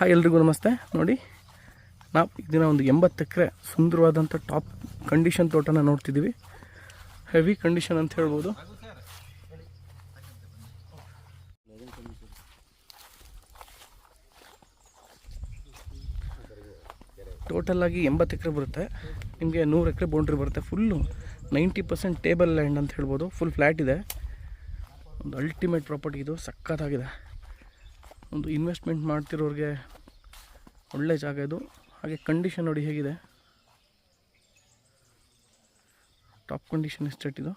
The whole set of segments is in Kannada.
ಹಾಯ್ ಎಲ್ರಿಗೂ ನಮಸ್ತೆ. ನೋಡಿ, ನಾವು ದಿನ ಒಂದು ಎಂಬತ್ತು ಎಕರೆ ಸುಂದರವಾದಂಥ ಟಾಪ್ ಕಂಡೀಷನ್ ತೋಟನ ನೋಡ್ತಿದ್ದೀವಿ. ಹೆವಿ ಕಂಡೀಷನ್ ಅಂತ ಹೇಳ್ಬೋದು. ಟೋಟಲ್ ಆಗಿ ಎಂಬತ್ತು ಎಕರೆ ಬರುತ್ತೆ. ನಿಮಗೆ ನೂರು ಎಕರೆ ಬೌಂಡ್ರಿ ಬರುತ್ತೆ. Full ninety percent table land ಅಂತ ಹೇಳ್ಬೋದು. ಫುಲ್ ಫ್ಲ್ಯಾಟ್ ಇದೆ. ಒಂದು ಅಲ್ಟಿಮೇಟ್ ಪ್ರಾಪರ್ಟಿ ಇದು. ಸಖತ್ತಾಗಿದೆ. ಒಂದು ಇನ್ವೆಸ್ಟ್ಮೆಂಟ್ ಮಾಡ್ತಿರೋರಿಗೆ ಒಳ್ಳೆ ಜಾಗ ಇದು. ಹಾಗೆ ಕಂಡೀಷನ್ ನೋಡಿ ಹೇಗಿದೆ. ಟಾಪ್ ಕಂಡೀಷನ್ ಎಸ್ಟೇಟ್ ಇದು?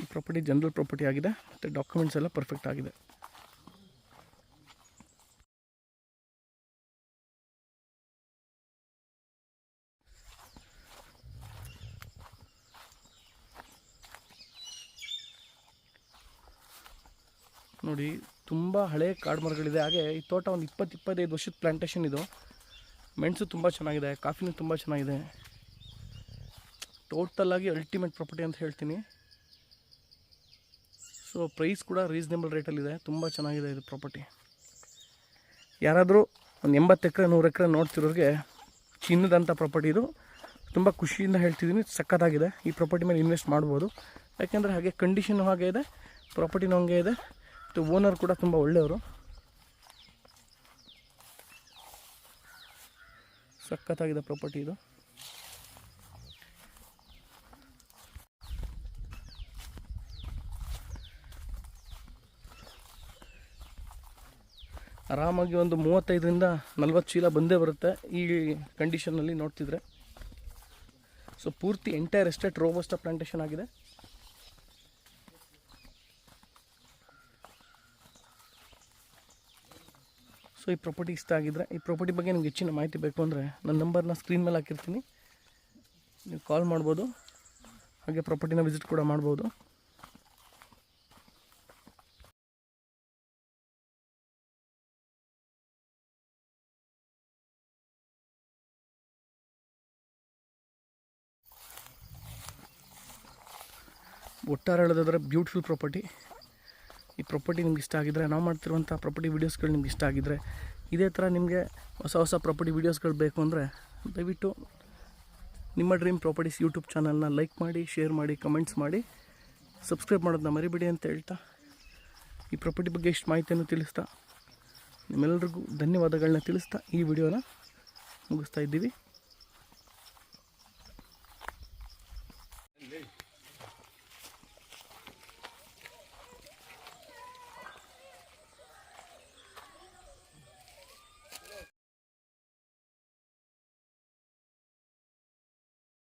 ಈ ಪ್ರಾಪರ್ಟಿ ಜನರಲ್ ಪ್ರಾಪರ್ಟಿ ಆಗಿದೆ. ಮತ್ತು ಡಾಕ್ಯುಮೆಂಟ್ಸ್ ಎಲ್ಲ ಪರ್ಫೆಕ್ಟ್ ಆಗಿದೆ. ನೋಡಿ, ತುಂಬ ಹಳೆ ಕಾಡು ಮರಗಳಿದೆ. ಹಾಗೆ ಈ ತೋಟ ಒಂದು ಇಪ್ಪತ್ತು, ಇಪ್ಪತ್ತೈದು ವರ್ಷದ ಪ್ಲಾಂಟೇಶನ್ ಇದು. ಮೆಣಸು ತುಂಬ ಚೆನ್ನಾಗಿದೆ, ಕಾಫಿನೂ ತುಂಬ ಚೆನ್ನಾಗಿದೆ. ಟೋಟಲ್ಲಾಗಿ ಅಲ್ಟಿಮೇಟ್ ಪ್ರಾಪರ್ಟಿ ಅಂತ ಹೇಳ್ತೀನಿ. ಸೊ ಪ್ರೈಸ್ ಕೂಡ ರೀಸನೇಬಲ್ ರೇಟಲ್ಲಿದೆ ತುಂಬ ಚೆನ್ನಾಗಿದೆ ಇದು ಪ್ರಾಪರ್ಟಿ ಯಾರಾದರೂ ಒಂದು ಎಂಬತ್ತು ಎಕರೆ, ನೂರು ಎಕರೆ ನೋಡ್ತಿರೋರಿಗೆ ಚಿನ್ನದಂಥ ಪ್ರಾಪರ್ಟಿ ಇದು. ತುಂಬ ಖುಷಿಯಿಂದ ಹೇಳ್ತಿದ್ದೀನಿ ಸಖತ್ತಾಗಿದೆ. ಈ ಪ್ರಾಪರ್ಟಿ ಮೇಲೆ ಇನ್ವೆಸ್ಟ್ ಮಾಡ್ಬೋದು. ಯಾಕೆಂದರೆ ಹಾಗೆ ಕಂಡೀಷನ್ ಹಾಗೆ ಇದೆ ಪ್ರಾಪರ್ಟಿನೂ ಹಂಗೆ ಇದೆ. ಮತ್ತು ಓನರ್ ಕೂಡ ತುಂಬ ಒಳ್ಳೆಯವರು. ಸಖತ್ತಾಗಿದೆ ಪ್ರಾಪರ್ಟಿ ಇದು. ಆರಾಮಾಗಿ ಒಂದು ಮೂವತ್ತೈದರಿಂದ ನಲ್ವತ್ತು ಚೀಲ ಬಂದೇ ಬರುತ್ತೆ. ಈ ಕಂಡೀಷನ್ನಲ್ಲಿ ನೋಡ್ತಿದ್ರೆ. ಸೊ ಪೂರ್ತಿ ಎಂಟೈರ್ ಎಸ್ಟೇಟ್ ರೋಬೋಸ್ಟ ಪ್ಲಾಂಟೇಷನ್ ಆಗಿದೆ. ಸೊ ಈ ಪ್ರಾಪರ್ಟಿ ಇಷ್ಟ ಆಗಿದ್ರೆ, ಈ ಪ್ರಾಪರ್ಟಿ ಬಗ್ಗೆ ನಿಮ್ಗೆ ಹೆಚ್ಚಿನ ಮಾಹಿತಿ ಬೇಕು ಅಂದರೆ ನನ್ನ ನಂಬರ್ನ ಸ್ಕ್ರೀನ್ ಮೇಲೆ ಹಾಕಿರ್ತೀನಿ. ನೀವು ಕಾಲ್ ಮಾಡ್ಬೋದು. ಹಾಗೆ ಪ್ರಾಪರ್ಟಿನ ವಿಸಿಟ್ ಕೂಡ ಮಾಡ್ಬೋದು. ಒಟ್ಟಾರೆ ಹೇಳೋದಾದ್ರೆ ಬ್ಯೂಟಿಫುಲ್ ಪ್ರಾಪರ್ಟಿ ಈ ಪ್ರಾಪರ್ಟಿ ನಿಮ್ಗೆ ಇಷ್ಟ ಆಗಿದ್ರೆ, ನಾವು ಮಾಡ್ತಿರುವಂಥ ಪ್ರಾಪರ್ಟಿ ವೀಡಿಯೋಸ್ಗಳು ನಿಮ್ಗೆ ಇಷ್ಟ ಆಗಿದ್ರೆ, ಇದೇ ಥರ ನಿಮಗೆ ಹೊಸ ಹೊಸ ಪ್ರಾಪರ್ಟಿ ವೀಡಿಯೋಸ್ಗಳು ಬೇಕು ಅಂದರೆ, ದಯವಿಟ್ಟು ನಿಮ್ಮ ಡ್ರೀಮ್ ಪ್ರಾಪರ್ಟೀಸ್ ಯೂಟ್ಯೂಬ್ ಚಾನಲ್ನ ಲೈಕ್ ಮಾಡಿ ಶೇರ್ ಮಾಡಿ ಕಮೆಂಟ್ಸ್ ಮಾಡಿ ಸಬ್ಸ್ಕ್ರೈಬ್ ಮಾಡೋದನ್ನ ಮರಿಬೇಡಿ ಅಂತ ಹೇಳ್ತಾ ಈ ಪ್ರಾಪರ್ಟಿ ಬಗ್ಗೆ ಇಷ್ಟು ಮಾಹಿತಿಯನ್ನು ತಿಳಿಸ್ತಾ ನಿಮ್ಮೆಲ್ಲರಿಗೂ ಧನ್ಯವಾದಗಳನ್ನ ತಿಳಿಸ್ತಾ ಈ ವಿಡಿಯೋನ ಮುಗಿಸ್ತಾ ಇದ್ದೀವಿ.